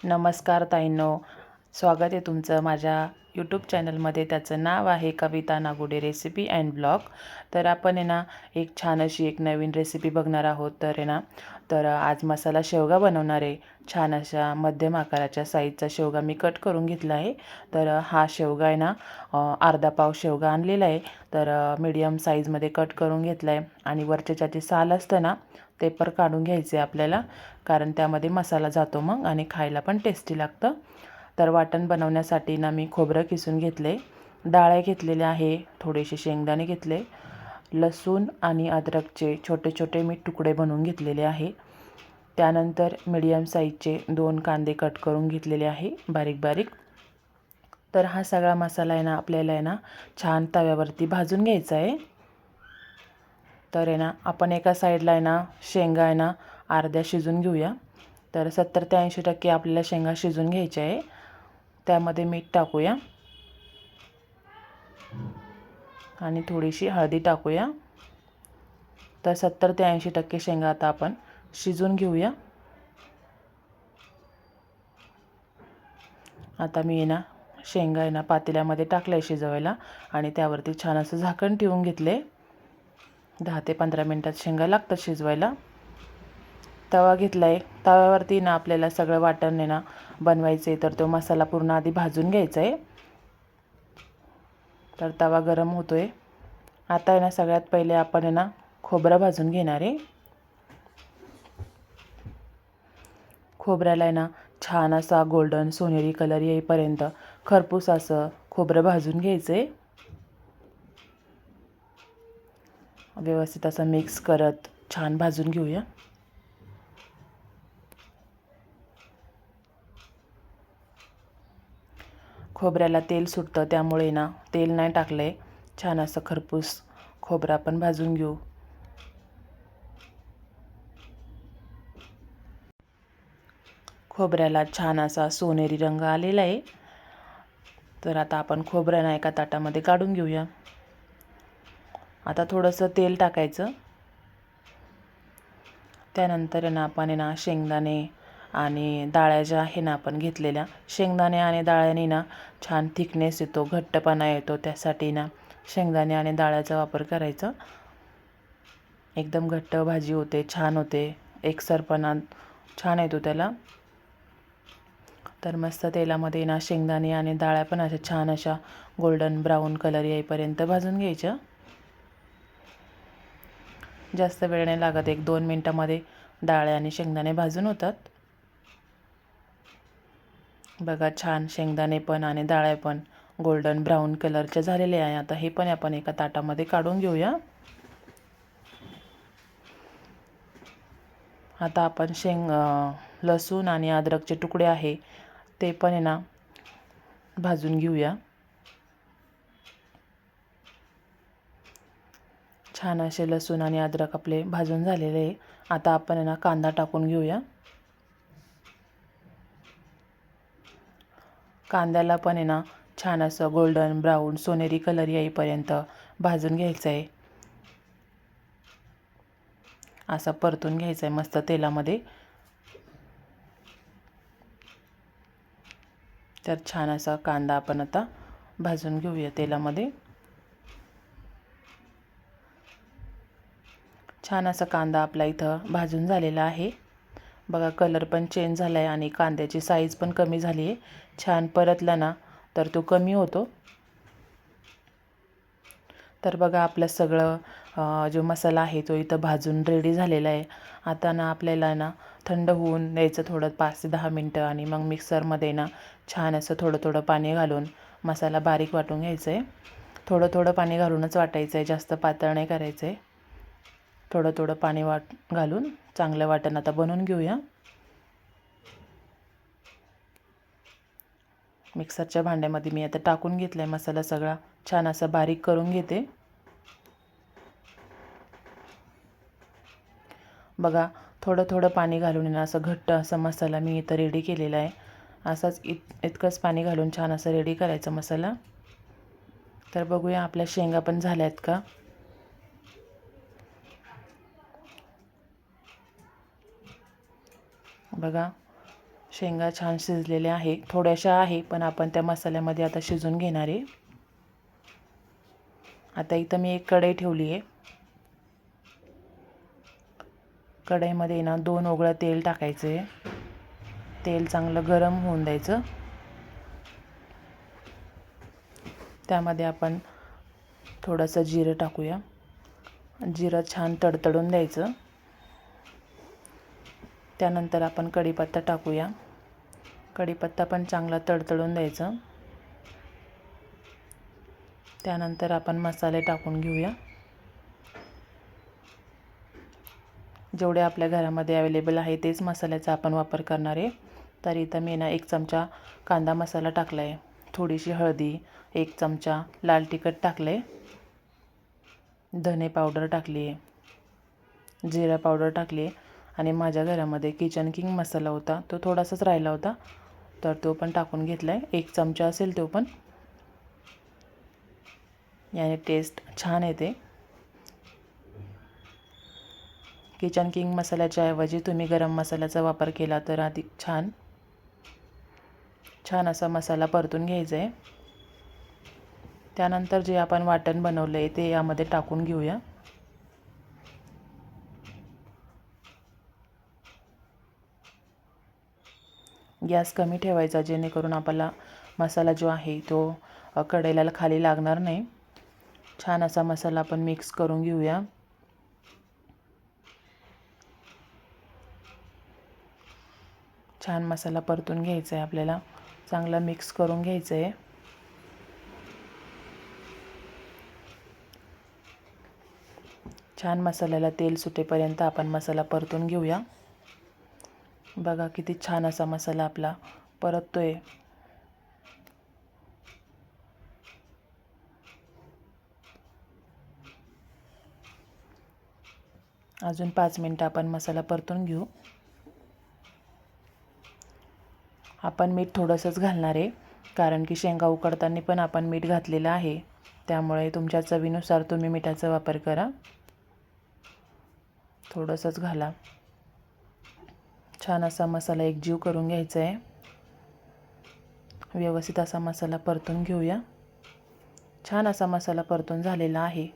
नमस्कार ताईंनो. स्वागत आहे तुमचं माझ्या यूट्यूब चॅनलमध्ये त्याचं नाव आहे Kavita Nagude recipe and blog तर आपण आहे ना एक छान अशी एक नवीन रेसिपी बघणार आहोत. तर आहे ना तर आज मसाला शेवगा बनवणार आहे. छान अशा मध्यम आकाराच्या साईजचा शेवगा मी कट करून घेतला आहे. तर हा शेवगा आहे ना अर्धा पाव शेवगा आणलेला आहे. तर मीडियम साईजमध्ये कट करून घेतला आहे. आणि वरच्या ज्याची साल असतं ना ते पण काढून घ्यायचे आपल्याला. कारण त्यामध्ये मसाला जातो मग आणि खायला पण टेस्टी लागतं. तर वाटण बनवण्यासाठी ना मी खोबरं किसून घेतले डाळ्या घेतलेल्या आहे थोडेसे शेंगदाणे घेतले. लसूण आणि अद्रकचे छोटे छोटे मी तुकडे बनवून घेतलेले आहे. त्यानंतर मिडियम साईजचे दोन कांदे कट करून घेतलेले आहे बारीक बारीक तर हा सगळा मसाला आहे ना आपल्याला आहे ना छान तव्यावरती भाजून घ्यायचा आहे. तर आहे ना आपण एका साईडला आहे ना शेंगा आहे ना अर्ध्या शिजून घेऊया. तर सत्तर ते ऐंशी टक्के आपल्याला शेंगा शिजून घ्यायच्या आहे. त्यामध्ये मीठ टाकूया. आणि थोडीशी हळदी टाकूया. तर सत्तर ते ऐंशी टक्के शेंगा आता आपण शिजून घेऊया. आता मी आहे ना शेंगा आहे ना पातेल्यामध्ये टाकलं आहे शिजवायला आणि त्यावरती छान असं झाकण ठेवून घेतले. दहा ते पंधरा मिनटात शेंगा लागतात शिजवायला. तवा घेतला आहे तव्यावरती ना आपल्याला सगळं वाटण आहे ना बनवायचं आहे तर तो मसाला पूर्ण आधी भाजून घ्यायचा आहे तर तवा गरम होतो आहे आता आहे ना सगळ्यात पहिले आपण आहे ना खोबरं भाजून घेणार आहे खोबऱ्याला आहे ना छान असा गोल्डन सोनेरी कलर येईपर्यंत खरपूस असं खोबरं भाजून घ्यायचं आहे व्यवस्थित असं मिक्स करत छान भाजून घेऊया खोबऱ्याला तेल सुटतं त्यामुळे ना तेल नाही टाकलं आहे छान असं खरपूस खोबरा आपण भाजून घेऊ. खोबऱ्याला छान असा सोनेरी रंग आलेला आहे. तर आता आपण खोबरं ना एका ताटामध्ये काढून घेऊया. आता थोडंसं तेल टाकायचं. त्यानंतर ना आपण आहे ना शेंगदाणे आणि डाळ्या ज्या आहे ना आपण घेतलेल्या शेंगदाणे आणि डाळ्याने ना छान थिकनेस येतो घट्टपणा येतो. त्यासाठी ना शेंगदाणे आणि डाळ्याचा वापर करायचा. एकदम घट्ट भाजी होते छान होते. एकसरपणा छान येतो त्याला. तर मस्त तेलामध्ये ना शेंगदाणे आणि डाळ्या पण अशा छान अशा गोल्डन ब्राऊन कलर येईपर्यंत भाजून घ्यायच्या. जास्त वेळ नाही लागत एक दोन मिनटामध्ये डाळ्या आणि शेंगदाणे भाजून होतात. बघा छान शेंगदाणे पण आणि डाळ्या पण गोल्डन ब्राऊन कलरचे झालेले आहे. आता हे पण आपण एका ताटामध्ये काढून घेऊया. आता आपण शेंग लसूण आणि अद्रकचे तुकडे आहे ते पण आहे ना भाजून घेऊया. छान असे लसूण आणि अद्रक आपले भाजून झालेले आहे. आता आपण आहे ना कांदा टाकून घेऊया. कांद्याला पण आहे ना छान असं गोल्डन ब्राऊन सोनेरी कलर येईपर्यंत भाजून घ्यायचं आहे असा परतून घ्यायचा आहे मस्त तेलामध्ये. तर छान असा कांदा आपण आता भाजून घेऊया तेलामध्ये. छान असा कांदा आपला इथं भाजून झालेला आहे. बघा कलर पण चेंज झाला आहे आणि कांद्याची साईज पण कमी झाली आहे. छान परतला ना तर तो कमी होतो. तर बघा आपलं सगळं जो मसाला आहे तो इथं भाजून रेडी झालेला आहे. आता ना आपल्याला ना थंड होऊन द्यायचं थोडं पाच ते दहा मिनटं आणि मग मिक्सरमध्ये ना छान असं थोडं थोडं पाणी घालून मसाला बारीक वाटून घ्यायचं आहे थोडं थोडं पाणी घालूनच वाटायचं आहे जास्त पातळ नाही करायचं आहे थोडं थोडं पाणी वाट घालून चांगलं वाटण आता बनवून घेऊया. मिक्सरच्या भांड्यामध्ये मी आता टाकून घेतला आहे मसाला सगळा. छान असा बारीक करून घेते. बघा थोडं थोडं पाणी घालून असं घट्ट असा मसाला मी इथं रेडी केलेला आहे. असाच इत इतकंच पाणी घालून छान असं रेडी करायचा मसाला. तर बघूया आपल्या शेंगा पण झाल्या आहेत का? बघा शेंगा छान शिजलेल्या आहे थोड्याशा आहे पण आपण त्या मसाल्यामध्ये आता शिजून घेणार आहे. आता इथं मी एक कढई ठेवली आहे. कढईमध्ये ना दोन ओगळं तेल टाकायचं आहे तेल चांगलं गरम होऊन द्यायचं. त्यामध्ये आपण थोडंसं जिरं टाकूया. जिरं छान तडतडून द्यायचं. त्यानंतर आपण कढीपत्ता टाकूया. कढीपत्ता पण चांगला तडतडून द्यायचं. त्यानंतर आपण मसाले टाकून घेऊया. जेवढे आपल्या घरामध्ये अवेलेबल आहे तेच मसाल्याचा आपण वापर करणार आहे. तर इथं मी ना एक चमचा कांदा मसाला टाकला आहे थोडीशी हळदी एक चमचा लाल तिखट टाकलं आहे धने पावडर टाकली आहे जिरा पावडर टाकली आहे आणि माझ्या घरामध्ये किचन किंग मसाला होता. तो थोडासाच राहिला होता. तर तो पण टाकून घेतला आहे एक चमचा असेल तो पण. याने टेस्ट छान येते. किचन किंग मसाल्याच्या ऐवजी तुम्ही गरम मसाल्याचा वापर केला तर अधिक छान छान असा मसाला परतून घ्यायचा आहे त्यानंतर जे आपण वाटण बनवलं आहे ते यामध्ये टाकून घेऊया. गॅस कमी ठेवायचा जेणेकरून आपल्याला मसाला जो आहे तो कडेला खाली लागणार नाही. छान असा मसाला आपण मिक्स करून घेऊया. छान मसाला परतून घ्यायचा आहे आपल्याला. चांगला मिक्स करून घ्यायचं आहे. छान मसाल्याला तेल सुटेपर्यंत आपण मसाला परतून घेऊया. बघा किती छान असा मसाला आपला परततोय. अजून पाच मिनटं आपण मसाला परतून घेऊ. आपण मीठ थोडंसंच घालणार आहे कारण की शेंगा उकडताना पण आपण मीठ घातलेलं आहे. त्यामुळे तुमच्या चवीनुसार तुम्ही मिठाचा वापर करा. थोडंसंच घाला. छान असा मसाला एकजीव करून घ्यायचा आहे. व्यवस्थित असा मसाला परतून घेऊया. छान असा मसाला परतून झालेला आहे.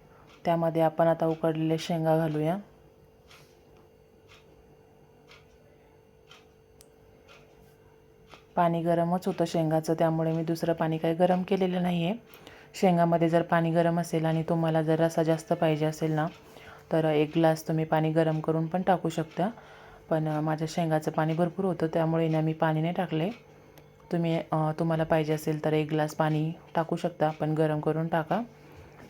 त्यामध्ये आपण आता उकडलेले शेंगा घालूया. पाणी गरमच होतं शेंगाचं त्यामुळे मी दुसरं पाणी काही गरम केलेलं नाही आहे शेंगामध्ये जर पाणी गरम असेल आणि तुम्हाला जर रसा जास्त पाहिजे असेल ना तर एक ग्लास तुम्ही पाणी गरम करून पण टाकू शकता. पण माझ्या शेंगाचं पाणी भरपूर होतं त्यामुळे ना मी पाणी नाही टाकले. तुम्ही तुम्हाला पाहिजे असेल तर एक ग्लास पाणी टाकू शकता पण गरम करून टाका.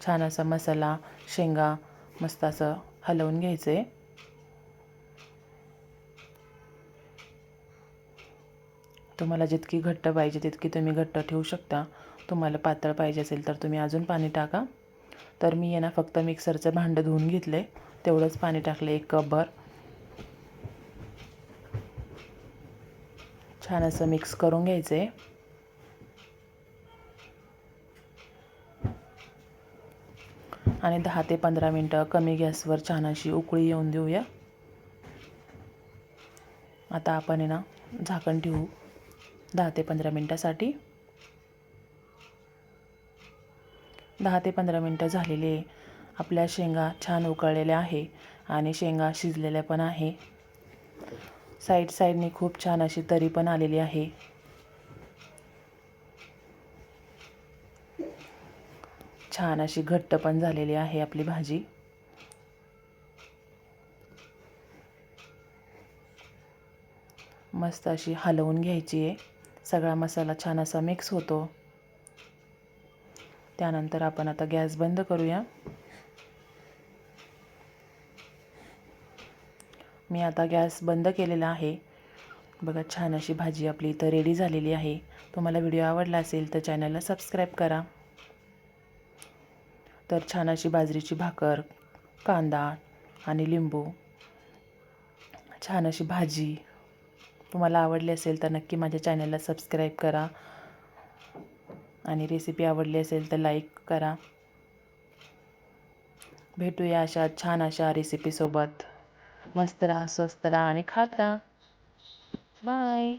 छान असा मसाला शेंगा मस्त असं हलवून घ्यायचं. आहे तुम्हाला जितकी घट्ट पाहिजे तितकी तुम्ही घट्ट ठेवू शकता. तुम्हाला पातळ पाहिजे असेल तर तुम्ही अजून पाणी टाका. तर मी यांना फक्त मिक्सरचं भांडं धुवून घेतलं आहे तेवढंच पाणी टाकलं एक कपभर. छान असं मिक्स करून घ्यायचं आहे आणि दहा ते पंधरा मिनटं कमी गॅसवर छान अशी उकळी येऊन देऊया. आता आपण आहे ना झाकण ठेवू. दहा ते पंधरा मिनटासाठी. दहा ते पंधरा मिनटं झालेले आपल्या शेंगा छान उकळलेल्या आहे आणि शेंगा शिजलेल्या पण आहे. साईड साईडने खूप छान अशी तरी पण आलेली आहे. छान अशी घट्ट पण झालेली आहे आपली भाजी. मस्त अशी हलवून घ्यायची आहे. सगळा मसाला छान असा मिक्स होतो. त्यानंतर आपण आता गॅस बंद करूया. मी आता गॅस बंद केलेला आहे. बघा छान अशी भाजी आपली इथं रेडी झालेली आहे. तुम्हाला व्हिडिओ आवडला असेल तर चॅनलला सबस्क्राईब करा. तर छान अशी बाजरीची भाकर कांदा आणि लिंबू छान अशी भाजी तुम्हाला आवडली असेल तर नक्की माझ्या चॅनलला सबस्क्राईब करा. आणि रेसिपी आवडली असेल तर लाईक करा. भेटूया अशा छान अशा रेसिपीसोबत मस्त राहा स्वस्त राहा आणि खात. राहा बाय